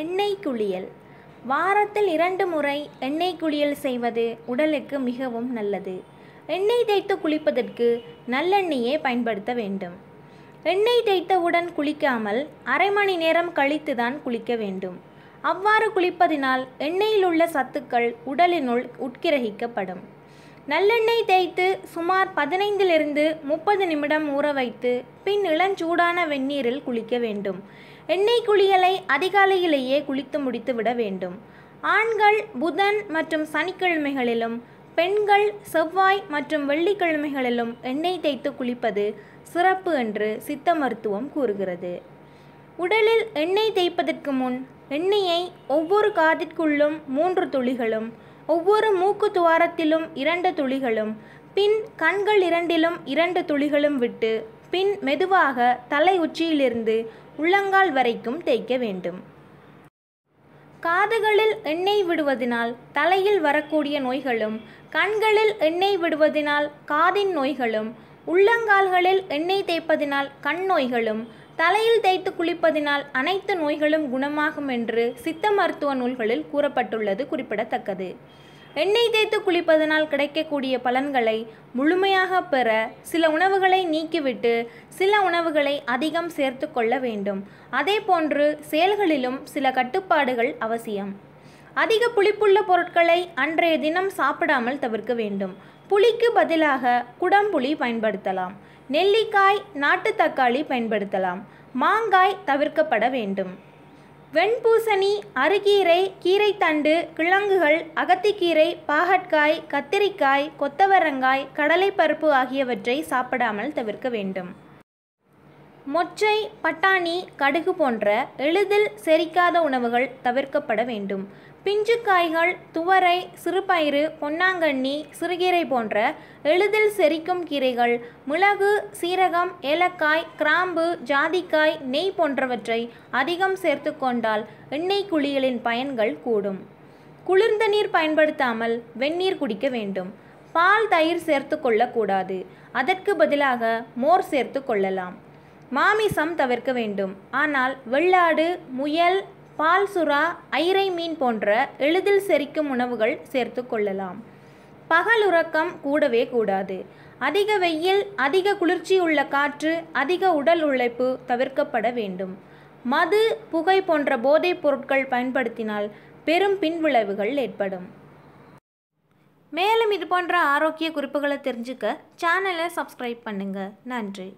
எண்ணெய் குளியல் வாரத்தில் இரண்டு முறை எண்ணெய் குளியல் செய்வது உடலுக்கு மிகவும் நல்லது. எண்ணெய் தேய்த்து குளிப்பதற்கு நல்லெண்ணெயே பயன்படுத்த வேண்டும். எண்ணெய் தேய்த்தவுடன் குளிக்காமல் அரை மணி நேரம் கழித்து தான் குளிக்க வேண்டும். அவ்வாறு குளிப்பதினால் எண்ணெயில் உள்ள சத்துக்கள் உடலினுள் உட்கிரகிக்கப்படும். நல்லெண்ணெய் தேய்த்து சுமார் பதினைந்திலிருந்து முப்பது நிமிடம் ஊற வைத்து பின் இளஞ்சூடான வெந்நீரில் குளிக்க வேண்டும். எண்ணெய் குளியலை அதிகாலையிலேயே குளித்து முடித்து விட வேண்டும். ஆண்கள் புதன் மற்றும் சனிக்கிழமைகளிலும் பெண்கள் செவ்வாய் மற்றும் வெள்ளிக்கிழமைகளிலும் எண்ணெய் தேய்த்து குளிப்பது சிறப்பு என்று சித்த மருத்துவம் கூறுகிறது. உடலில் எண்ணெய் தேய்ப்பதற்கு முன் எண்ணெயை ஒவ்வொரு காதிற்குள்ளும் மூன்று துளிகளும் ஒவ்வொரு மூக்கு துவாரத்திலும் இரண்டு துளிகளும் பின் கண்கள் இரண்டிலும் இரண்டு துளிகளும் விட்டு பின் மெதுவாக தலை உச்சியிலிருந்து உள்ளங்கால் வரைக்கும் தேய்க்க வேண்டும். காதுகளில் எண்ணெய் விடுவதினால் தலையில் வரக்கூடிய நோய்களும் கண்களில் எண்ணெய் விடுவதினால் காதின் நோய்களும் உள்ளங்கால்களில் எண்ணெய் தேய்ப்பதினால் கண் நோய்களும் தலையில் தேய்த்து குளிப்பதினால் அனைத்து நோய்களும் குணமாகும் என்று சித்த மருத்துவ நூல்களில் கூறப்பட்டுள்ளது குறிப்பிடத்தக்கது. எண்ணெய் தேய்த்து குளிப்பதனால் கிடைக்கக்கூடிய பலன்களை முழுமையாக பெற சில உணவுகளை நீக்கிவிட்டு சில உணவுகளை அதிகம் சேர்த்து கொள்ள வேண்டும். அதே போன்று செயல்களிலும் சில கட்டுப்பாடுகள் அவசியம். அதிக புளிப்புள்ள பொருட்களை அன்றைய தினம் சாப்பிடாமல் தவிர்க்க வேண்டும். புளிக்கு பதிலாக குடம்புளி பயன்படுத்தலாம். நெல்லிக்காய் நாட்டு தக்காளி பயன்படுத்தலாம். மாங்காய் தவிர்க்கப்பட வேண்டும். வெண்பூசணி அருகீரை கீரைத்தண்டு கிழங்குகள் அகத்திக்கீரை பாகற்காய் கத்திரிக்காய் கொத்தவரங்காய் கடலைப்பருப்பு ஆகியவற்றை சாப்பிடாமல் தவிர்க்க வேண்டும். மொச்சை பட்டாணி கடுகு போன்ற எளிதில் செரிக்காத உணவுகள் தவிர்க்கப்பட வேண்டும். பிஞ்சு காய்கள் துவரை சிறுபயிறு பொன்னாங்கண்ணி சிறுகீரை போன்ற எளிதில் செரிக்கும் கீரைகள் மிளகு சீரகம் ஏலக்காய் கிராம்பு ஜாதிக்காய் நெய் போன்றவற்றை அதிகம் சேர்த்து கொண்டால் எண்ணெய் குளியலின் பயன்கள் கூடும். குளிர்ந்த நீர் பயன்படுத்தாமல் வெந்நீர் குடிக்க வேண்டும். பால் தயிர் சேர்த்து கொள்ளக்கூடாது. அதற்கு பதிலாக மோர் சேர்த்து கொள்ளலாம். மாமிசம் தவிர்க்க வேண்டும். ஆனால் வெள்ளாடு முயல் பால் சுறா ஐரை மீன் போன்ற எளிதில் செரிக்கும் உணவுகள் சேர்த்து கொள்ளலாம். பகல் உறக்கம் கூடவே கூடாது. அதிக வெயில் அதிக குளிர்ச்சி உள்ள காற்று அதிக உடல் உழைப்பு தவிர்க்கப்பட வேண்டும். மது புகை போன்ற போதைப் பொருட்கள் பயன்படுத்தினால் பெரும் பின்விளைவுகள் ஏற்படும். மேலும் இது போன்ற ஆரோக்கிய குறிப்புகளை தெரிஞ்சுக்க சேனலை சப்ஸ்கிரைப் பண்ணுங்கள் நன்றி.